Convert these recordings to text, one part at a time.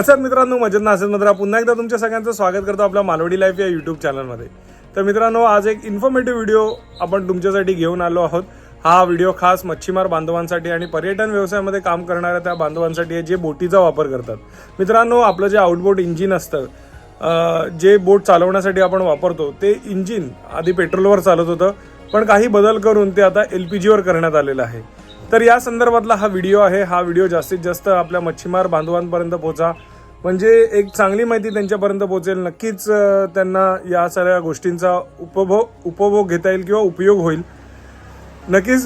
कसं मित्रांनो? मजेत ना असेल? मित्रा पुन्हा एकदा तुमच्या सगळ्यांचं स्वागत करतो आपल्या मालवडी लाईफ या युट्यूब चॅनलमध्ये तर मित्रांनो आज एक इन्फॉर्मेटिव्ह व्हिडिओ आपण तुमच्यासाठी घेऊन आलो आहोत. हा व्हिडिओ खास मच्छीमार बांधवांसाठी आणि पर्यटन व्यवसायामध्ये काम करणाऱ्या त्या बांधवांसाठी आहे जे बोटीचा वापर करतात. मित्रांनो आपलं जे आउटबोट इंजिन असतं जे बोट चालवण्यासाठी आपण वापरतो ते इंजिन आधी पेट्रोलवर चालत होतं पण काही बदल करून ते आता एल पी जीवर करण्यात आलेलं आहे. तर या संदर्भातला हा व्हिडिओ आहे. हा व्हिडिओ जास्तीत जास्त आपल्या मच्छीमार बांधवांपर्यंत पोहोचा. म्हणजे एक चांगली माहिती त्यांच्यापर्यंत पोहोचेल. नक्कीच त्यांना या सगळ्या गोष्टींचा उपभोग उपभोग घेता येईल किंवा उपयोग होईल. नक्कीच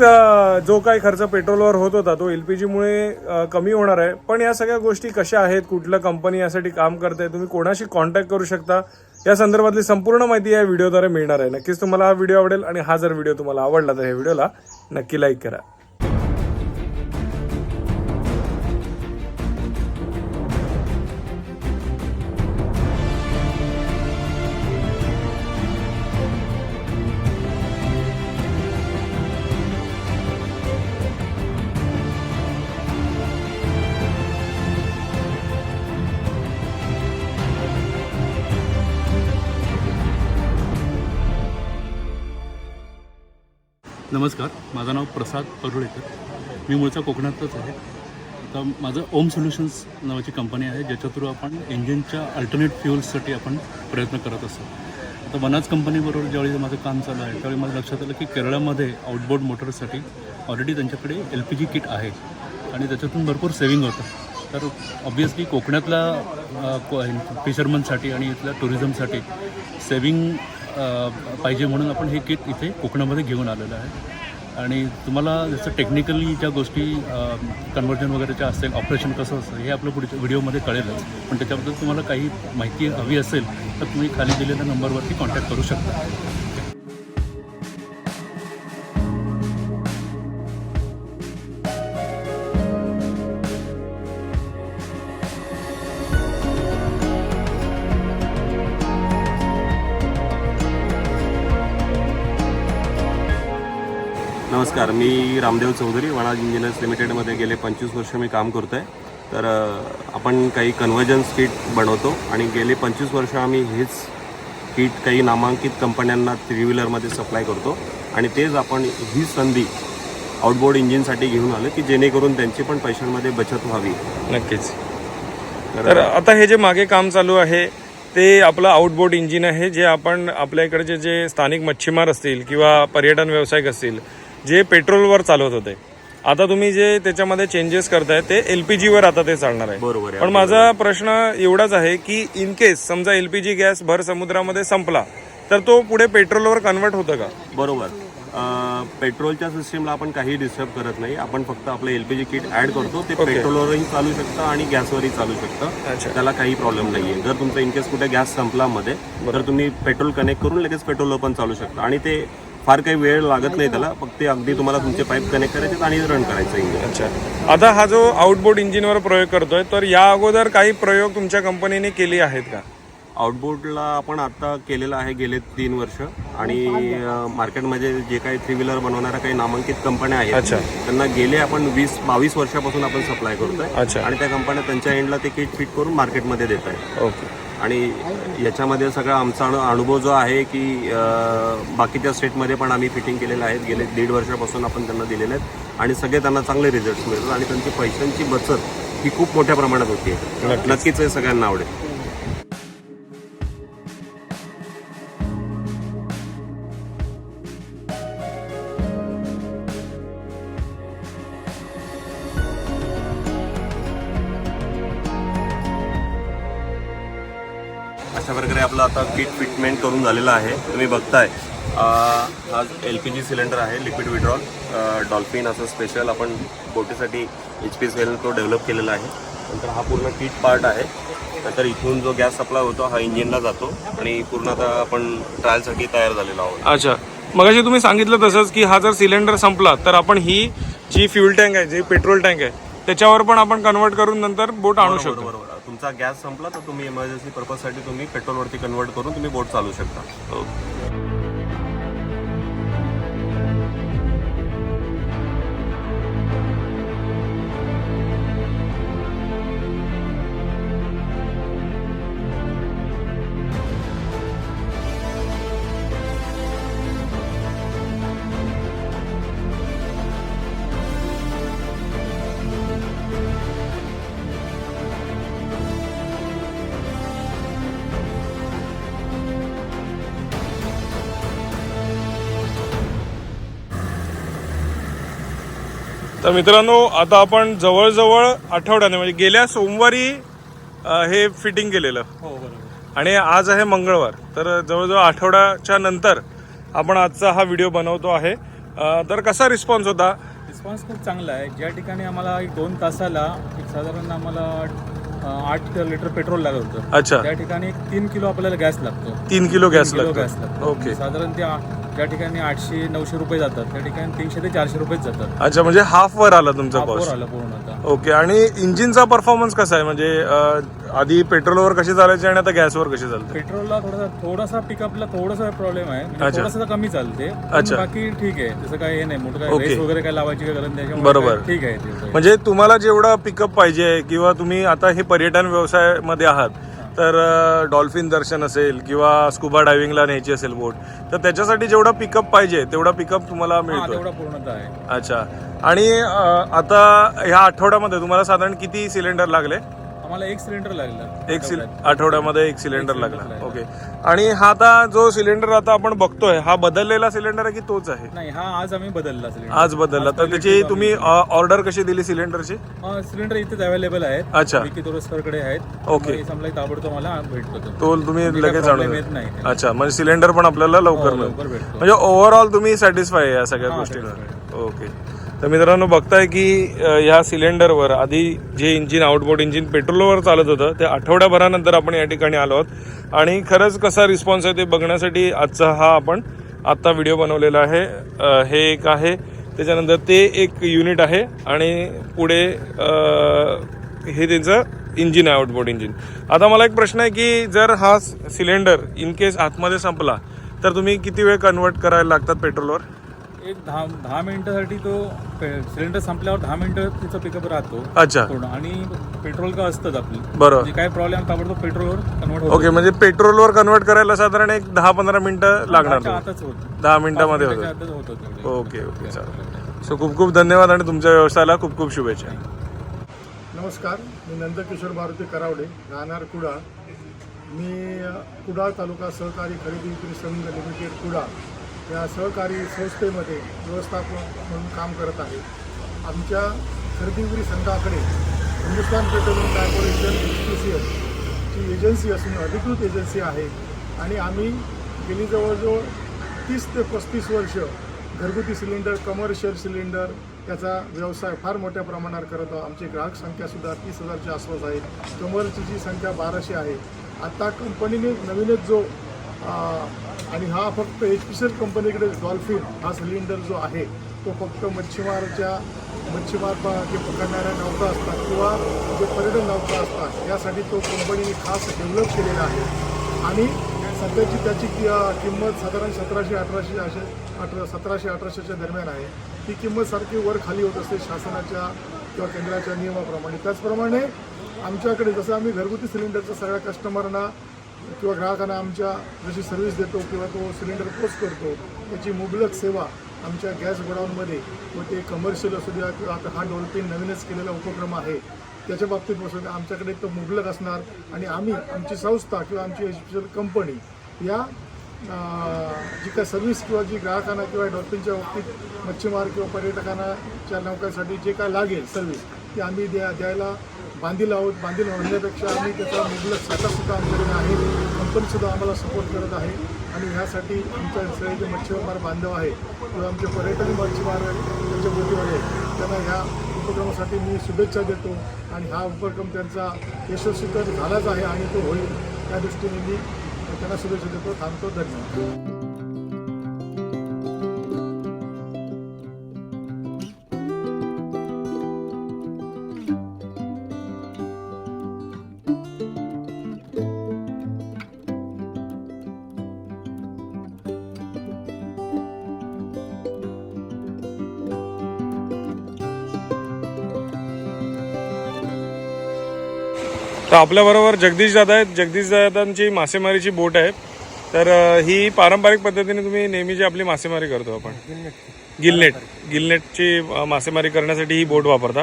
जो काही खर्च पेट्रोलवर होत होता तो एल पी जीमुळे कमी होणार आहे. पण या सगळ्या गोष्टी कशा आहेत कुठलं कंपनी यासाठी काम करते तुम्ही कोणाशी कॉन्टॅक्ट करू शकता? या संदर्भातली संपूर्ण माहिती या व्हिडिओद्वारे मिळणार आहे. नक्कीच तुम्हाला हा व्हिडिओ आवडेल आणि हा जर व्हिडिओ तुम्हाला आवडला तर या व्हिडिओला नक्की लाईक करा. नमस्कार माझं नाव प्रसाद परुळेकर मी मूळचा कोकणातच आहे. आता माझं ओम सोल्युशन्स नावाची कंपनी आहे ज्याच्या थ्रू आपण इंजिनच्या अल्टरनेट फ्युल्ससाठी आपण प्रयत्न करत असतो. आता वनाज कंपनीबरोबर ज्यावेळी माझं काम चालू आहे त्यावेळी मला लक्षात आलं की केरळामध्ये आउटबोर्ड मोटरसाठी ऑलरेडी त्यांच्याकडे एल पी जी किट आहे आणि त्याच्यातून भरपूर सेविंग होतं. तर ऑब्वियसली कोकणातल्या फिशरमनसाठी आणि इथल्या टुरिझमसाठी सेविंग पाहिजे म्हणून आपण हे किट इथे कोकणामध्ये घेऊन आलेलं आहे. आणि तुम्हाला जसं टेक्निकली ज्या गोष्टी कन्वर्जन वगैरेच्या असेल ऑपरेशन कसं असतं हे आपलं पुढच्या व्हिडिओमध्ये कळेलच. पण त्याच्याबद्दल तुम्हाला काही माहिती हवी असेल तर तुम्ही खाली दिलेल्या नंबरवरती कॉन्टॅक्ट करू शकता. नमस्कार मी रामदेव चौधरी वनाज इंजिनियर्स लिमिटेडमध्ये गेले पंचवीस वर्ष मी काम करतो आहे तर आपण काही कन्व्हर्जन्स किट बनवतो आणि गेले पंचवीस वर्ष आम्ही हेच किट काही नामांकित कंपन्यांना थ्री व्हीलरमध्ये सप्लाय करतो. आणि तेच आपण ही संधी आउटबोर्ड इंजिनसाठी घेऊन आलो की जेणेकरून त्यांची पण पैशांमध्ये बचत व्हावी. नक्कीच. तर आता हे जे मागे काम चालू आहे ते आपलं आउटबोट इंजिन आहे जे आपण आपल्या इकडचे जे स्थानिक मच्छीमार असतील किंवा पर्यटन व्यावसायिक असतील जे पेट्रोलवर चालवत होते. आता तुम्ही जे त्याच्यामध्ये चेंजेस करताय ते एल पी जीवर आता ते चालणार आहे. बरोबर आहे पण माझा प्रश्न एवढाच आहे की इन केस समजा एल पी जी गॅस भर समुद्रामध्ये संपला तर तो पुढे पेट्रोलवर कन्वर्ट होतं का? बरोबर. पेट्रोलच्या सिस्टीमला आपण काही डिस्टर्ब करत नाही. आपण फक्त आपलं L P G kit add करतो ते पेट्रोलवरही चालू शकतं आणि गॅसवरही चालू. शकतं. त्याला काही प्रॉब्लेम नाहीये. जर तुमचा इनकेस कुठे गॅस संपला मध्ये तर तुम्ही पेट्रोल कनेक्ट करून लगेच पेट्रोलवर पण चालू शकता. आणि ते फार काही वेळ लागत नाही त्याला. फक्त ते अगदी तुम्हाला तुमचे पाईप कनेक्ट करायचे आणि रन करायचं इंजिन अच्छा. आता हा जो आउटबोर्ड इंजिनवर प्रयोग करतोय तर या अगोदर काही प्रयोग तुमच्या कंपनीने केले आहेत का? आउटबोर्डला आपण आता केलेलं आहे गेले तीन वर्ष. आणि मार्केटमध्ये जे काही थ्री व्हीलर बनवणाऱ्या काही नामांकित कंपन्या आहेत अच्छा. त्यांना गेले आपण वीस बावीस वर्षापासून आपण सप्लाय करतोय. आणि त्या कंपन्या त्यांच्या एंडला ते किट फिट करून मार्केटमध्ये देत आहे ओके. आणि याच्यामध्ये सगळा आमचा अनु- अनुभव जो आहे की बाकीच्या स्टेटमध्ये पण आम्ही फिटिंग केलेलं आहे. गेले दीड वर्षापासून आपण त्यांना दिलेले आहेत. आणि सगळे त्यांना चांगले रिझल्ट मिळतात. आणि त्यांची पैशांची बचत ही खूप मोठ्या प्रमाणात होती नक्कीच हे सगळ्यांना आवडेल. आता किट फिटमेंट करून झालेलं आहे. तुम्ही बघताय. हा एल पी जी सिलेंडर आहे लिक्विड विड्रॉल. डॉल्फिन असं स्पेशल आपण बोटीसाठी एच पी सेल तो डेव्हलप केलेला आहे. नंतर हा पूर्ण किट पार्ट आहे. नंतर इथून जो गॅस सप्लाय होतो हा इंजिनला जातो आणि पूर्ण आता आपण ट्रायलसाठी तयार झालेलो आहोत. अच्छा. मगाशी तुम्ही सांगितलं तसंच की हा जर सिलेंडर संपला तर आपण ही जी फ्युल टँक आहे जी पेट्रोल टँक आहे त्याच्यावर पण आपण कन्वर्ट करून नंतर बोट आणू शकतो. बरोबर. तुमचा गॅस संपला तर तुम्ही इमर्जन्सी पर्पजसाठी तुम्ही पेट्रोलवरती कन्वर्ट करून तुम्ही बोट चालू शकता. तर मित्रांनो आता आपण जवळजवळ आठवड्याने म्हणजे गेल्या सोमवारी अ, हे फिटिंग केलेलं. हो बरोबर. आणि आज आहे मंगळवार. तर जवळजवळ आठवड्याच्या नंतर आपण आजचा हा व्हिडिओ बनवतो आहे. अ, तर कसा रिस्पॉन्स होता? रिस्पॉन्स खूप चांगला आहे. ज्या ठिकाणी आम्हाला एक दोन तासाला एक साधारण आम्हाला अं, आठ लिटर पेट्रोल लागत होतं. अच्छा. त्या ठिकाणी एक तीन किलो आपल्याला गॅस लागतो. तीन किलो गॅस किलो लागतो. गॅस लागतो. ओके. साधारण ते आ- ज्या ठिकाणी आठशे नऊशे रुपये जातात. त्या ठिकाणी तीनशे ते चारशे रुपयेच जातात. अच्छा म्हणजे हाफ वर आला तुमचा कॉस्ट आलं पूर्ण आता. ओके आणि इंजिनचा परफॉर्मन्स कसा आहे? म्हणजे अ, आधी पेट्रोलवर कशी चालायची आणि आता गॅसवर कशी चालते? पेट्रोलला थोडासा थोडासा पिकअपला थोडासा प्रॉब्लेम आहे. म्हणजे अच्छा. थोडासा कमी चालते. पण अच्छा. बाकी ठीक आहे. तसं काय हे नाही. मोठं काय ओके. रेस वगैरे काय लावायची काय गरज नाही. त्याच्यामुळे बरोबर. काय ठीक आहे ते. म्हणजे तुम्हाला जेवढं पिकअप पाहिजे किंवा तुम्ही आता हे पर्यटन व्यवसायामध्ये आहात तर डॉल्फिन दर्शन असेल किंवा स्कुबा डायव्हिंगला न्यायची असेल बोट तर त्याच्यासाठी जेवढा पिकअप पाहिजे तेवढा पिकअप तुम्हाला मिळतो तेवढा पूर्णतः आहे. अच्छा. आणि आता ह्या आठवड्यामध्ये तुम्हाला साधारण किती सिलेंडर लागले? आम्हाला एक सिलेंडर लागला. एक सिल आठवड्यामध्ये एक सिलेंडर लागला. ओके आणि हा आता जो सिलेंडर आता आपण बघतोय हा बदललेला सिलेंडर आहे की तोच आहे? नाही हा आज आम्ही बदलला सिलेंडर आज बदलला. तर त्याची तुम्ही ऑर्डर कशी दिली सिलेंडरची सिलेंडर इथेच अवेलेबल आहेत. अच्छा. विकी तोरसकरकडे आहेत. ओके. समजा ताबडतोब मला भेटतो तो. तुम्ही लगेच आणून. अच्छा म्हणजे सिलेंडर पण आपल्याला लवकर हो, भेटतो. म्हणजे ओव्हरऑल तुम्ही सॅटिस्फाय या सगळ्या गोष्टींवर. ओके तर मित्रांनो बघताय की ह्या सिलेंडरवर आधी जे इंजिन आउटबोर्ड इंजिन पेट्रोलवर चालत होतं ते आठवड्याभरानंतर आपण या ठिकाणी आलो आहोत. आणि खरंच कसा रिस्पॉन्स आहे ते बघण्यासाठी आजचा हा आपण आत्ता व्हिडिओ बनवलेला आहे. हे एक आहे. त्याच्यानंतर ते एक युनिट आहे आणि पुढे हे त्यांचं इंजिन आहे आउटबोर्ड इंजिन आता मला एक प्रश्न आहे की जर हा सिलेंडर इन केस आतमध्ये संपला तर तुम्ही किती वेळ कन्वर्ट करायला लागतात पेट्रोलवर? एक दहा दहा मिनिटासाठी तो सिलेंडर संपल्यावर दहा मिनिटं तिचा पिकअप राहतो. अच्छा. पूर्ण. आणि पेट्रोल का असतंच आपली. बरोबर. म्हणजे काय प्रॉब्लेम ताबडतोब पेट्रोलवर कन्वर्ट होतो. ओके म्हणजे पेट्रोलवर कन्वर्ट करायला साधारण एक दहा पंधरा मिनिटं लागणार दहाच्या तुम्हाला. आतच होतं. दहा मिनिटामध्ये होतं आतच होतं तेवढे. ओके ओके चालेल. सो खूप खूप धन्यवाद आणि तुमच्या व्यवसायाला खूप खूप शुभेच्छा. नमस्कार. मी नंदकिशोर मारुती करावडे राहणार कुडाळ मी अ, कुडाळ तालुका सहकारी खरेदी विक्री संघ लिमिटेड कुडाळ या सहकारी संस्थेमध्ये व्यवस्थापन म्हणून काम करत आहे. आमच्या खरेदीविक्री संघाकडे Hindustan petroleum corporation H L ची एजन्सी असून अधिकृत एजन्सी आहे आणि आम्ही गेली जवळजवळ तीस ते पस्तीस वर्ष घरगुती सिलेंडर कमर्शियल सिलेंडर त्याचा व्यवसाय फार मोठ्या प्रमाणावर करत आहोत. आमची ग्राहक संख्यासुद्धा तीस हजारच्या आसपास आहे. कमर्शियलची संख्या बाराशे आहे. आता कंपनीने नवीनच जो आणि हा फक्त एच पी सी एल कंपनीकडे डॉल्फिन हा सिलेंडर जो आहे तो फक्त मच्छीमारच्या मच्छीमार जे पकडणाऱ्या नौका असतात किंवा जे पर्यटन नौका असतात यासाठी तो कंपनीने खास डेव्हलप केलेला आहे. आणि सध्याची त्याची कि- किंमत साधारण सतराशे अठराशे असे अठरा सतराशे अठराशेच्या दरम्यान आहे. ती किंमत सारखी वर खाली होत असते शासनाच्या किंवा केंद्राच्या नियमाप्रमाणे. त्याचप्रमाणे आमच्याकडे जसं आम्ही घरगुती सिलेंडरचं सगळ्या कस्टमरना किंवा ग्राहकांना आमच्या जशी सर्व्हिस देतो किंवा तो सिलेंडर पोस्ट करतो त्याची मुबलक सेवा आमच्या गॅस गोडाऊनमध्ये व ते कमर्शियल असू द्या किंवा आता हा डॉल्फिन नवीनच केलेला उपक्रम आहे त्याच्या बाबतीत बसून आमच्याकडे तो मुबलक असणार आणि आम्ही आमची संस्था किंवा आमची एज्युकेशन कंपनी या जी काय सर्व्हिस किंवा जी ग्राहकांना किंवा डॉल्फिनच्या बाबतीत मच्छीमार किंवा पर्यटकांना च्या नौकांसाठी जे काय लागेल सर्व्हिस ती आम्ही द्या द्यायला बांधील आहोत बांधील म्हणण्यापेक्षा आम्ही त्याचा मुबलक साठासुद्धा आमच्याकडे आहे. कंपनीसुद्धा आम्हाला सपोर्ट करत आहे. आणि ह्यासाठी आमच्या सगळे जे मच्छीमार बांधव आहे. किंवा आमचे पर्यटन मच्छीमार त्यांच्या आहे त्यांना ह्या उपक्रमासाठी मी शुभेच्छा देतो. आणि हा उपक्रम त्यांचा यशस्वी तर झालाच आहे आणि तो होईल. त्या दृष्टीने मी त्यांना शुभेच्छा देतो. थांबतो. धन्यवाद. तर आपल्याबरोबर जगदीश दादा आहेत. जगदीश दादांची मासेमारीची बोट आहे. तर ही पारंपरिक पद्धतीने तुम्ही नेहमी जी आपली मासेमारी करतो आपण. गिलनेट. गिलनेटची मासेमारी करण्यासाठी ही बोट वापरता.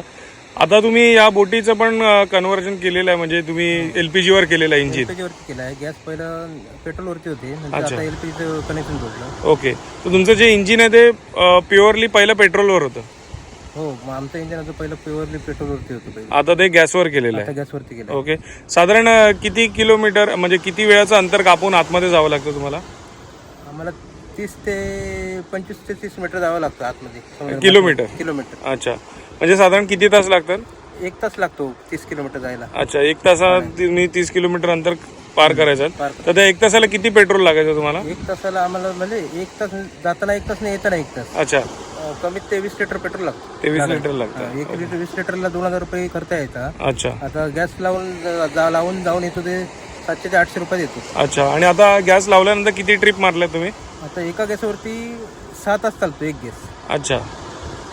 आता तुम्ही या बोटीचं पण कन्व्हर्जन केलेलं आहे. म्हणजे तुम्ही एलपीजी वर केलेलं आहे इंजिन. केला आहे. गॅस पहिलं पेट्रोलवरती होते. आता कनेक्शन जोडलं ओके. तर तुमचं जे इंजिन आहे ते प्युअरली पहिलं पेट्रोलवर होतं. हो मग आमचं इंजिन आता पहिलं प्युअरली पेट्रोलवरती होतं पहिलं. आता ते गॅसवर केलेलं आता आहे. गॅसवरती गेलं ओके. साधारण अं, किती किलोमीटर म्हणजे किती वेळाचं अंतर कापून आतमध्ये जावं लागतं तुम्हाला? आम्हाला तीस ते पंचवीस ते तीस मीटर जावं लागतं आतमध्ये. किलोमीटर? किलोमीटर. अच्छा. म्हणजे साधारण किती तास लागतात? एक तास लागतो तीस किलोमीटर जायला. अच्छा एक तासात तुम्ही तीस किलोमीटर अंतर पार करायचं. तर त्या एक तासाला किती पेट्रोल लागायचं तुम्हाला? एक तासाला आम्हाला म्हणजे एक तास जाताना एक तास नाही येताना एक तास. अच्छा. कमीत ते वीस लिटर पेट्रोल लागतं. तेवीस लिटर लागतं. एक लिटर वीस लिटरला दोन हजार रुपये खर्च यायचा अच्छा. आता गॅस लावून जा लावून जाऊन येतो ते सातशे ते आठशे रुपये येतो अच्छा आणि आता गॅस लावल्यानंतर किती ट्रिप मारल्या तुम्ही? आता एका गॅसवरती सहा तास चालतो एक गॅस. अच्छा.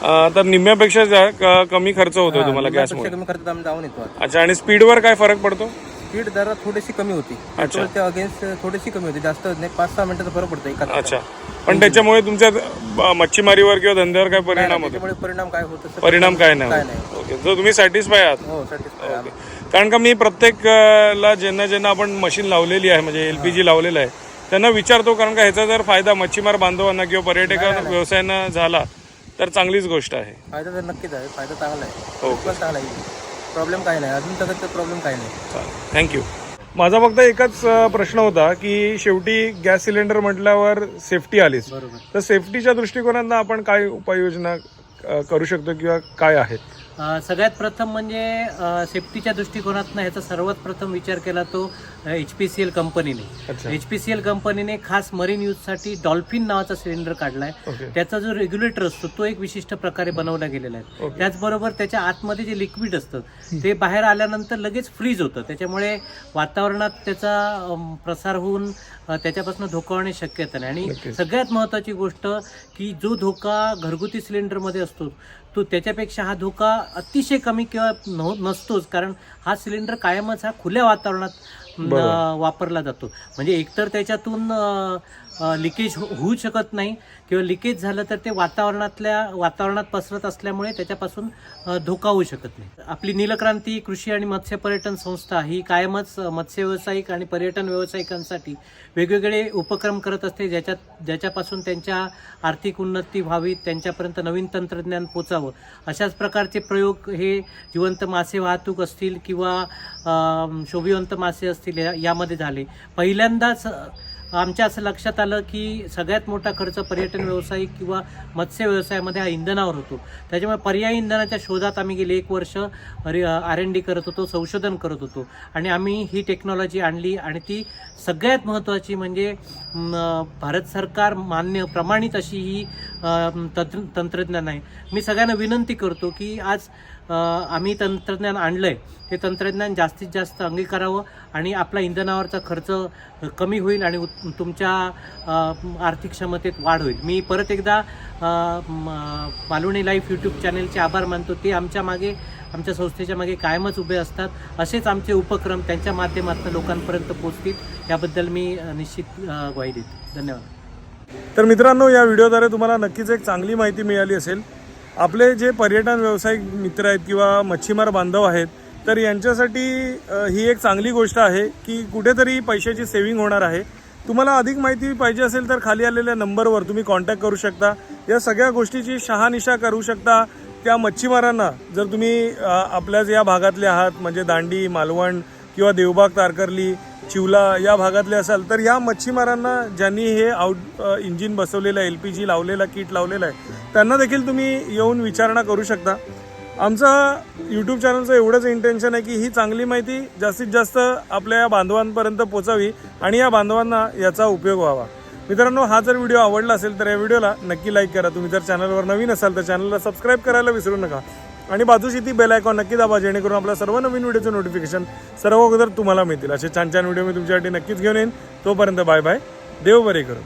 अं, तर निम्म्यापेक्षा जा- क- कमी खर्च होतो तुम्हाला गॅसमुळे. कमी खर्चात आम्ही जाऊन येतो आता. अच्छा आणि स्पीडवर काय फरक पडतो? स्पीड जरा थोडीशी कमी होती. पेट्रोलच्या अगेन्स्ट थोडीशी कमी होती. जास्त नाही पाच सहा मिनिटाचा फरक पडतो एका. अच्छा. पण त्याच्यामुळे तुमच्या मच्छीमारीवर किंवा धंद्यावर काय परिणाम होतो? त्याच्यामुळे परिणाम काय होत परिणाम काय नाही काय होत. नाही. ओके. तर तुम्ही सॅटिस्फाय आहात. हो कारण का मी प्रत्येकला ज्यांना ज्यांना आपण मशीन लावलेली आहे म्हणजे एलपीजी लावलेलं आहे त्यांना विचारतो कारण का ह्याचा जर फायदा मच्छीमार बांधवांना किंवा पर्यटक व्यवसायांना झाला तर चांगलीच गोष्ट आहे. फायदा तर नक्कीच आहे. फायदा चांगला आहे. हो पण चांगला आहे. प्रॉब्लेम काय नाही. अजून तक प्रॉब्लेम काय नाही. थँक्यू माझा फक्त एकच अ, प्रश्न होता की शेवटी गॅस सिलेंडर म्हटल्यावर सेफ्टी आलीच. बरोबर. तर सेफ्टीच्या दृष्टिकोनातनं आपण काय उपाययोजना अ, करू शकतो किंवा काय आहेत? सगळ्यात प्रथम म्हणजे सेफ्टीच्या दृष्टिकोनातनं ह्याचा सर्वात प्रथम विचार केला तो एच पी सी एल कंपनीने एच पी सी एल कंपनीने खास मरीन यूजसाठी डॉल्फिन नावाचा सिलेंडर काढलाय. त्याचा जो रेग्युलेटर असतो तो एक विशिष्ट प्रकारे बनवला गेलेला आहे. त्याचबरोबर त्याच्या आतमध्ये जे लिक्विड असतं ते बाहेर आल्यानंतर लगेच फ्रीज होतं. त्याच्यामुळे वातावरणात त्याचा प्रसार होऊन त्याच्यापासून धोका होण्याची शक्यता नाही. आणि. सगळ्यात महत्त्वाची गोष्ट की जो धोका घरगुती सिलेंडरमध्ये असतो तो त्याच्यापेक्षा हा धोका अतिशय कमी किंवा नसतोच कारण हा सिलेंडर कायमच हा खुल्या वातावरणात. वापरला जातो म्हणजे एकतर त्याच्यातून लिकेज हो-, होऊ शकत नाही किंवा लिकेज झालं तर ते वातावरणातल्या वातावरणात पसरत असल्यामुळे त्याच्यापासून धोका होऊ शकत नाही. आपली नीलक्रांती कृषी आणि मत्स्य पर्यटन संस्था ही कायमच मत्स्य व्यावसायिक आणि पर्यटन व्यावसायिकांसाठी वेगवेगळे उपक्रम करत असते ज्याच्यात ज्याच्यापासून त्यांच्या आर्थिक उन्नती व्हावी त्यांच्यापर्यंत नवीन तंत्रज्ञान पोचावं. अशाच प्रकारचे प्रयोग हे जिवंत मासे वाहतूक असतील किंवा शोभिवंत मासे असतील या- यामध्ये झाले. पहिल्यांदाच आमच्या असं लक्षात आलं की सगळ्यात मोठा खर्च पर्यटन व्यवसाय किंवा मत्स्य व्यवसायामध्ये हा इंधनावर होतो. त्याच्यामुळे पर्यायी इंधनाच्या शोधात आम्ही गेले एक वर्ष आर एन डी करत होतो संशोधन करत होतो. आणि आम्ही ही टेक्नॉलॉजी आणली आणि ती सगळ्यात महत्त्वाची म्हणजे भारत सरकार मान्य प्रमाणित अशी ही तंत्र तंत्रज्ञान आहे. मी सगळ्यांना विनंती करतो की आज आम्ही तंत्रज्ञान आणलंय. हे तंत्रज्ञान जास्तीत जास्त अंगीकारावं आणि आपला इंधनावरचा खर्च कमी होईल आणि तुमच्या आर्थिक क्षमतेत वाढ होईल. मी परत एकदा अ, मालवणी लाईफ यूट्यूब चॅनेलचे आभार मानतो. ते आमच्या मागे आमच्या संस्थेच्या मागे कायमच उभे असतात. असेच आमचे उपक्रम त्यांच्या माध्यमातून लोकांपर्यंत पोचतील याबद्दल मी निश्चित ग्वाही देतो. धन्यवाद. तर मित्रांनो या व्हिडिओद्वारे तुम्हाला नक्कीच एक चांगली माहिती मिळाली असेल. आपले जे पर्यटन व्यावसायिक मित्र आहेत किंवा मच्छीमार बांधव आहेत तर यांच्यासाठी ही एक चांगली गोष्ट आहे की कुठेतरी पैशाची सेव्हिंग होणार आहे. तुम्हाला अधिक माहिती पाहिजे असेल तर खाली आलेल्या नंबरवर तुम्ही कॉन्टॅक्ट करू शकता. या सगळ्या गोष्टीची शहानिशा करू शकता त्या मच्छीमारांना. जर तुम्ही आपल्याच या भागातले आहात म्हणजे दांडी मालवण किंवा देवबाग तारकर्ली चिवला या भागातले असाल तर या मच्छीमारांना ज्यांनी हे आउट इंजिन बसवलेलं आहे एल पी जी लावलेला किट लावलेलं आहे त्यांना देखील तुम्ही येऊन विचारणा करू शकता. आमचा यूट्यूब चॅनलचं एवढंच इंटेन्शन आहे की ही चांगली माहिती जास्तीत जास्त आपल्या या बांधवांपर्यंत पोचावी आणि या बांधवांना याचा उपयोग व्हावा. मित्रांनो हा जर व्हिडिओ आवडला असेल तर या व्हिडिओला नक्की लाईक करा. तुम्ही जर चॅनलवर नवीन असाल तर चॅनलला सबस्क्राईब करायला विसरू नका. आणि बाजूची ती बेल आयकॉन नक्की दाबा जेणेकरून आपल्या सर्व नवीन व्हिडिओचं नोटिफिकेशन सर्व अगोदर तुम्हाला मिळतील. असे छान छान व्हिडिओ मी तुमच्यासाठी नक्कीच घेऊन येईन. तोपर्यंत बाय बाय देव बरे करू